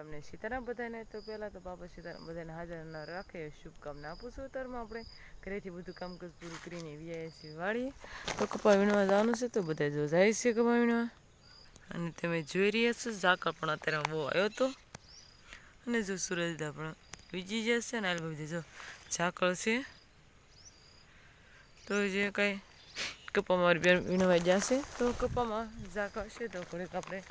અમને સીતારામ બધાને તો પહેલાં તો બાબા સીતારામ બધાને હાજર ન રાખે. શુભકામના આપું છું અત્યારમાં આપણે. ઘરેથી બધું કામકાજ પૂરું કરીને વ્યાય વાળીએ. તો કપા વીણવા જવાનું છે તો બધા જો જાય છે કપા વીણવા. અને તમે જોઈ રહ્યા છો ઝાકળ પણ અત્યારે બહુ આવ્યો હતો. અને જો સુરજદા પણ વીજી જશે ને આલ બધી જો ઝાકળ છે. તો જે કાંઈ કપામાં મારી બેન જશે તો કપામાં ઝાકળ છે. તો ઘડીક આપણે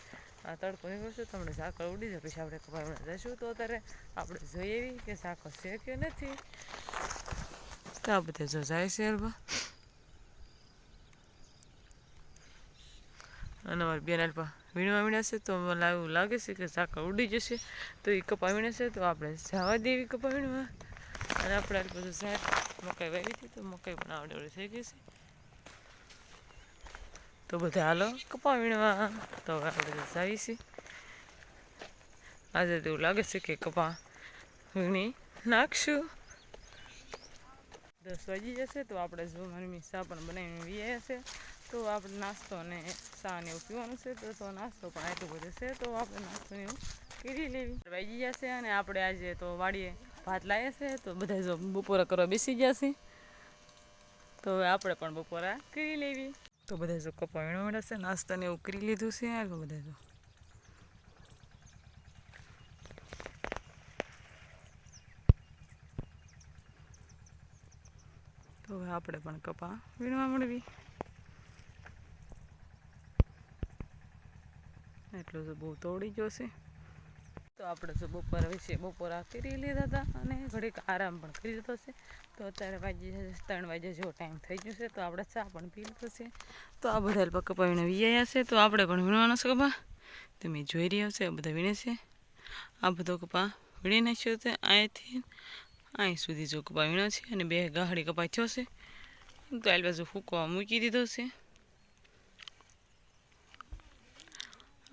આ તડકો નીકળશે તો સાકર ઉડી જાય, પછી આપણે કપા જશું તો અત્યારે આપણે જોઈએ એવી કે સાકર છે કે નથી. તો આ બધા જો જાય છે હલવા અને મારી બેન અલ્પા વીણવા વીણ્યા છે, તો મને એવું લાગે છે કે સાકર ઉડી જશે. તો એ કપા છે, તો આપણે જવા દેવી કપા વીણવા. અને આપણે અલ્પા જો સાહેબ મકાઈ વાવી હતી, તો મકાઈ પણ આવડે થઈ ગઈ છે. તો બધા હાલો કપા વીણવા તો હવે આપણે જઈ છીએ. આજે તો એવું લાગે છે કે કપા વીણી નાખશું. દસ વાગી જશે તો આપણે જો મમ્મી ચા પણ બનાવીને વી છે. તો આપણે નાસ્તો અને ચા ને એવું પીવાનું છે. તો તો નાસ્તો પણ આટલું બધું છે તો આપણે નાસ્તો એવું કરી લેવી. વાગી જશે અને આપણે આજે તો વાડીએ ભાત લાવીએ છે. તો બધા જો બપોરા કરવા બેસી જશે તો હવે આપણે પણ બપોરા કરી લેવી. તો બધા જો કપા વીણવા છે, નાસ્તાને લીધું છે આગળ બધા જો. તો હવે આપણે પણ કપા વીણવા મળવી એટલું તો બહુ તોડી જશે તો આપણે જો બપોર વિશે બપોરા કરી લીધા હતા અને ઘડીક આરામ પણ કરી લીધો છે. તો અત્યારે વાગી ત્રણ વાગે જો ટાઈમ થઈ ગયો છે, તો આપણે ચા પણ પી લીધો છે. તો આ બધા કપા વીણે વીયા છે, તો આપણે પણ વીણવાનો છે કપા તમે જોઈ રહ્યા છો, આ બધા વીણે છે. આ બધો કપા વીણી નાખ્યો છે અહીંથી અહીં સુધી જો કપા વીણો છે, અને બે ગાહડી કપા થયો છે. તો આ બાજુ ફૂકવા મૂકી દીધો છે.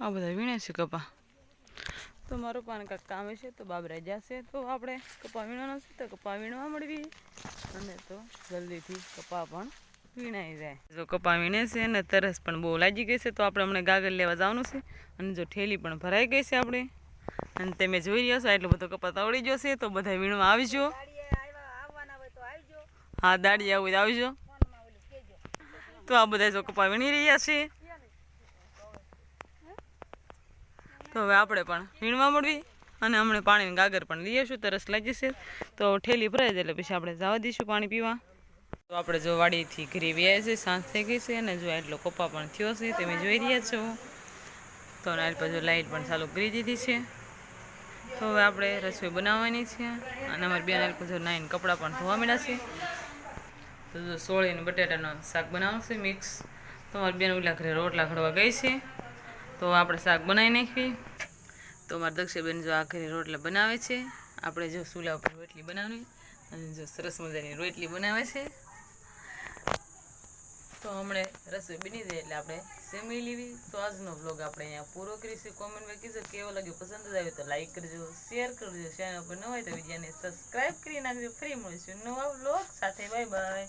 આ બધા વીણે છે, કપા. તો મારું પાન કાર્ડ કામે છે તો બાબરા જશે તો આપણે કપા વીણવાનો છે તો કપા વીણવા મળવી અને તો જલ્દીથી કપા પણ વીણાઈ જાય. જો કપા વીણે છે અને તરસ પણ બહુ લાગી ગઈ છે તો આપણે હમણાં ગાગર લેવા જવાનું છે. અને જો ઠેલી પણ ભરાઈ ગઈ છે આપણે. અને તમે જોઈ રહ્યા છો એટલો બધો કપા તવડી જશે તો બધા વીણવા આવજો. હા દાડી આવું આવજો. તો આ બધા જો કપા વીણી રહ્યા છે. તો હવે આપણે પણ વીણવા મળવી અને હમણે પાણીની ગાગર પણ લઈશું તરસ લાગી જશે તો ઠેલી ભરાઈ જાય એટલે પછી આપણે જવા દઈશું પાણી પીવા. તો આપણે જો વાડીથી ઘરે વ્યાય છે, સાંજ થઈ ગઈ છે અને જો એટલો કપા પણ થયો છે, તમે જોઈ રહ્યા છો. તો નાઇલ પર જો લાઇટ પણ ચાલુ કરી દીધી છે. તો હવે આપણે રસોઈ બનાવવાની છે અને અમારી બેન આલ પાછું નાઈને કપડાં પણ ધોવા મળ્યા છે. તો જો સોળી અને બટાટાનું શાક બનાવશે મિક્સ. તો અમારી બેન ઓલા ઘરે રોટલા ઘડવા ગઈ છે. તો આપણે શાક બનાવી નાખીએ. તો મારા દક્ષાબેન જો આખરી રોટલા બનાવે છે. આપણે જો ચૂલા ઉપર રોટલી બનાવવી અને જો સરસ મજાની રોટલી બનાવે છે. તો હમણાં રસોઈ બની જાય એટલે આપણે સેમી લેવી. તો આજનો બ્લોગ આપણે અહીંયા પૂરો કરીશું. કોમેન્ટમાં કીધો કેવો લાગ્યો? પસંદ જ આવ્યો તો લાઈક કરજો શેર કરજો. ચેનલ પર ન હોય તો બીજાને સબસ્ક્રાઈબ કરી નાખજો. ફ્રી મળીશું નવા બ્લોગ સાથે. Bye bye